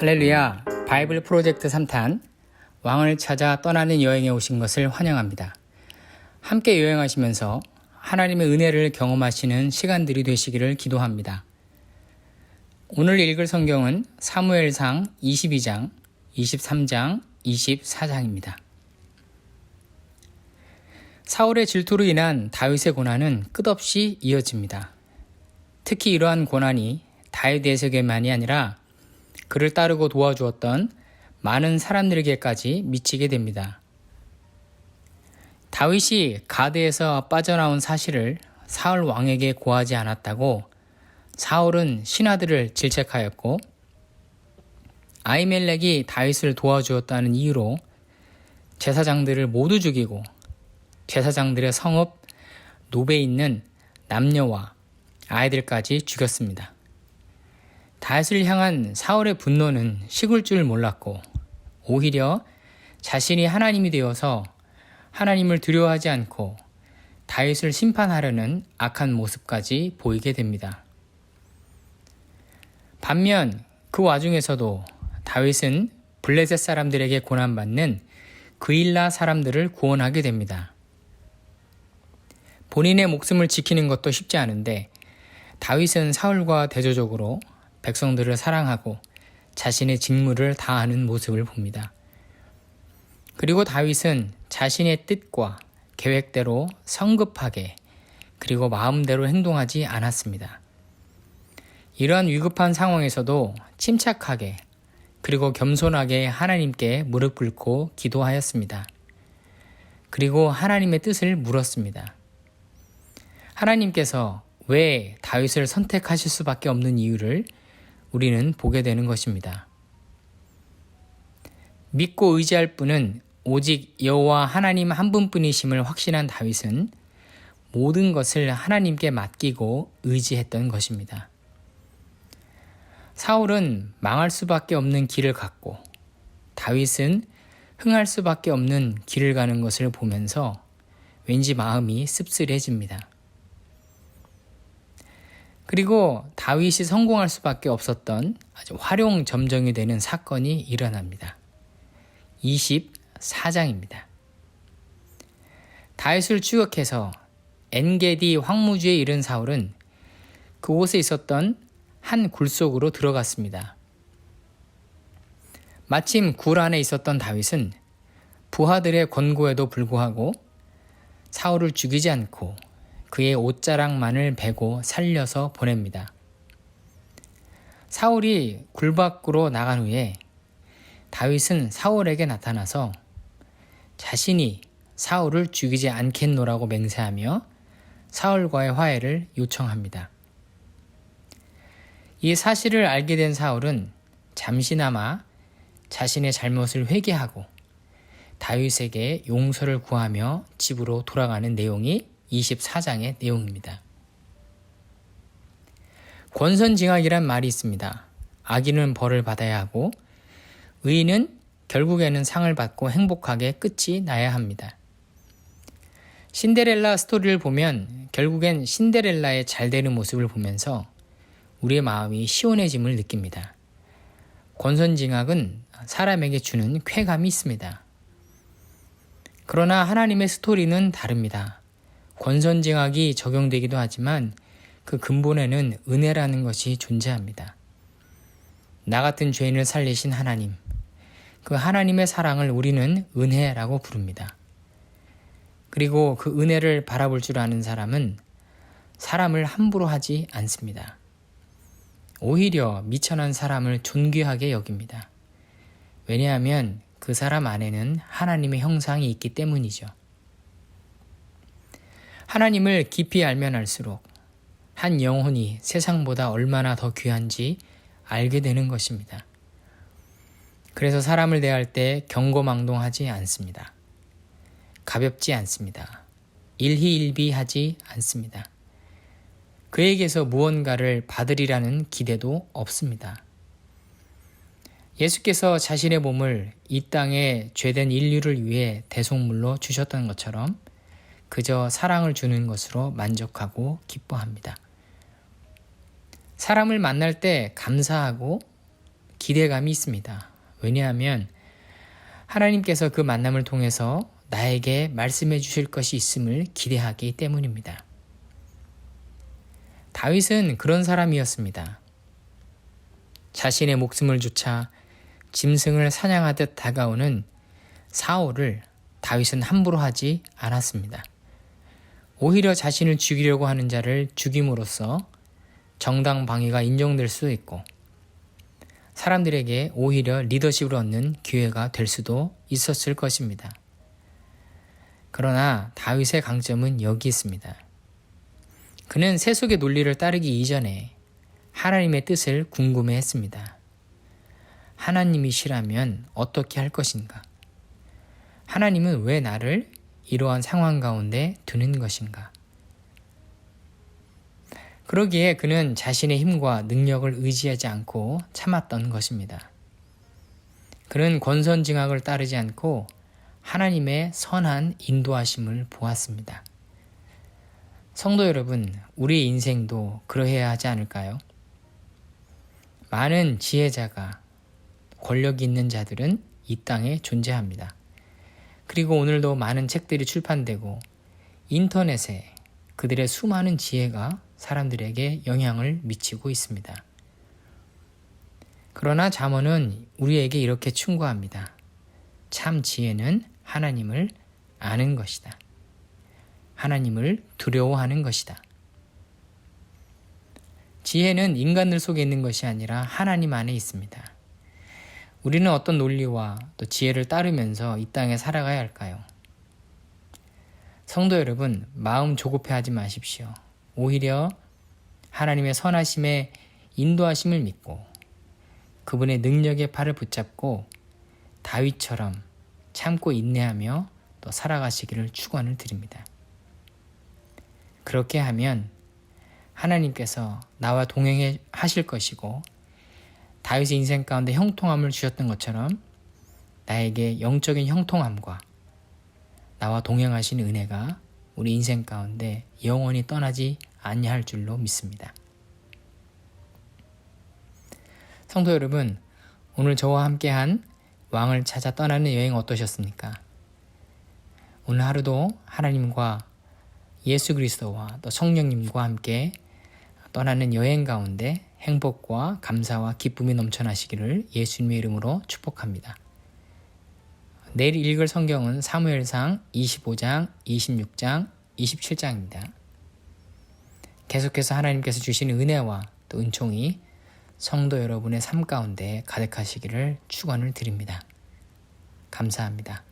할렐루야 바이블 프로젝트 3탄 왕을 찾아 떠나는 여행에 오신 것을 환영합니다. 함께 여행하시면서 하나님의 은혜를 경험하시는 시간들이 되시기를 기도합니다. 오늘 읽을 성경은 사무엘상 22장, 23장, 24장입니다. 사울의 질투로 인한 다윗의 고난은 끝없이 이어집니다. 특히 이러한 고난이 다윗에게만이 아니라 그를 따르고 도와주었던 많은 사람들에게까지 미치게 됩니다. 다윗이 가드에서 빠져나온 사실을 사울 왕에게 고하지 않았다고 사울은 신하들을 질책하였고 아이멜렉이 다윗을 도와주었다는 이유로 제사장들을 모두 죽이고 제사장들의 성읍 노베에 있는 남녀와 아이들까지 죽였습니다. 다윗을 향한 사울의 분노는 식을 줄 몰랐고 오히려 자신이 하나님이 되어서 하나님을 두려워하지 않고 다윗을 심판하려는 악한 모습까지 보이게 됩니다. 반면 그 와중에서도 다윗은 블레셋 사람들에게 고난받는 그일라 사람들을 구원하게 됩니다. 본인의 목숨을 지키는 것도 쉽지 않은데 다윗은 사울과 대조적으로 백성들을 사랑하고 자신의 직무를 다하는 모습을 봅니다. 그리고 다윗은 자신의 뜻과 계획대로 성급하게 그리고 마음대로 행동하지 않았습니다. 이러한 위급한 상황에서도 침착하게 그리고 겸손하게 하나님께 무릎 꿇고 기도하였습니다. 그리고 하나님의 뜻을 물었습니다. 하나님께서 왜 다윗을 선택하실 수밖에 없는 이유를 우리는 보게 되는 것입니다. 믿고 의지할 분은 오직 여호와 하나님 한 분뿐이심을 확신한 다윗은 모든 것을 하나님께 맡기고 의지했던 것입니다. 사울은 망할 수밖에 없는 길을 갔고 다윗은 흥할 수밖에 없는 길을 가는 것을 보면서 왠지 마음이 씁쓸해집니다. 그리고 다윗이 성공할 수밖에 없었던 아주 활용 점정이 되는 사건이 일어납니다. 24장입니다. 다윗을 추격해서 엔게디 황무지에 이른 사울은 그곳에 있었던 한 굴 속으로 들어갔습니다. 마침 굴 안에 있었던 다윗은 부하들의 권고에도 불구하고 사울을 죽이지 않고 그의 옷자락만을 베고 살려서 보냅니다. 사울이 굴 밖으로 나간 후에 다윗은 사울에게 나타나서 자신이 사울을 죽이지 않겠노라고 맹세하며 사울과의 화해를 요청합니다. 이 사실을 알게 된 사울은 잠시나마 자신의 잘못을 회개하고 다윗에게 용서를 구하며 집으로 돌아가는 내용이 24장의 내용입니다. 권선징악이란 말이 있습니다. 악인은 벌을 받아야 하고 의인은 결국에는 상을 받고 행복하게 끝이 나야 합니다. 신데렐라 스토리를 보면 결국엔 신데렐라의 잘 되는 모습을 보면서 우리의 마음이 시원해짐을 느낍니다. 권선징악은 사람에게 주는 쾌감이 있습니다. 그러나 하나님의 스토리는 다릅니다. 권선징악이 적용되기도 하지만 그 근본에는 은혜라는 것이 존재합니다. 나 같은 죄인을 살리신 하나님, 그 하나님의 사랑을 우리는 은혜라고 부릅니다. 그리고 그 은혜를 바라볼 줄 아는 사람은 사람을 함부로 하지 않습니다. 오히려 미천한 사람을 존귀하게 여깁니다. 왜냐하면 그 사람 안에는 하나님의 형상이 있기 때문이죠. 하나님을 깊이 알면 알수록 한 영혼이 세상보다 얼마나 더 귀한지 알게 되는 것입니다. 그래서 사람을 대할 때 경고망동하지 않습니다. 가볍지 않습니다. 일희일비하지 않습니다. 그에게서 무언가를 받으리라는 기대도 없습니다. 예수께서 자신의 몸을 이 땅에 죄된 인류를 위해 대속물로 주셨던 것처럼 그저 사랑을 주는 것으로 만족하고 기뻐합니다. 사람을 만날 때 감사하고 기대감이 있습니다. 왜냐하면 하나님께서 그 만남을 통해서 나에게 말씀해 주실 것이 있음을 기대하기 때문입니다. 다윗은 그런 사람이었습니다. 자신의 목숨을 조차 짐승을 사냥하듯 다가오는 사울을 다윗은 함부로 하지 않았습니다. 오히려 자신을 죽이려고 하는 자를 죽임으로써 정당 방위가 인정될 수도 있고 사람들에게 오히려 리더십을 얻는 기회가 될 수도 있었을 것입니다. 그러나 다윗의 강점은 여기 있습니다. 그는 세속의 논리를 따르기 이전에 하나님의 뜻을 궁금해 했습니다. 하나님이시라면 어떻게 할 것인가? 하나님은 왜 나를 이러한 상황 가운데 두는 것인가? 그러기에 그는 자신의 힘과 능력을 의지하지 않고 참았던 것입니다. 그는 권선징악을 따르지 않고 하나님의 선한 인도하심을 보았습니다. 성도 여러분, 우리 인생도 그러해야 하지 않을까요? 많은 지혜자가 권력이 있는 자들은 이 땅에 존재합니다. 그리고 오늘도 많은 책들이 출판되고 인터넷에 그들의 수많은 지혜가 사람들에게 영향을 미치고 있습니다. 그러나 잠언은 우리에게 이렇게 충고합니다. 참 지혜는 하나님을 아는 것이다. 하나님을 두려워하는 것이다. 지혜는 인간들 속에 있는 것이 아니라 하나님 안에 있습니다. 우리는 어떤 논리와 또 지혜를 따르면서 이 땅에 살아가야 할까요? 성도 여러분, 마음 조급해 하지 마십시오. 오히려 하나님의 선하심에 인도하심을 믿고 그분의 능력의 팔을 붙잡고 다윗처럼 참고 인내하며 또 살아가시기를 축원을 드립니다. 그렇게 하면 하나님께서 나와 동행해 하실 것이고 다윗의 인생 가운데 형통함을 주셨던 것처럼 나에게 영적인 형통함과 나와 동행하신 은혜가 우리 인생 가운데 영원히 떠나지 아니할 줄로 믿습니다. 성도 여러분, 오늘 저와 함께한 왕을 찾아 떠나는 여행 어떠셨습니까? 오늘 하루도 하나님과 예수 그리스도와 또 성령님과 함께 떠나는 여행 가운데 행복과 감사와 기쁨이 넘쳐나시기를 예수님의 이름으로 축복합니다. 내일 읽을 성경은 사무엘상 25장, 26장, 27장입니다. 계속해서 하나님께서 주신 은혜와 또 은총이 성도 여러분의 삶 가운데 가득하시기를 축원을 드립니다. 감사합니다.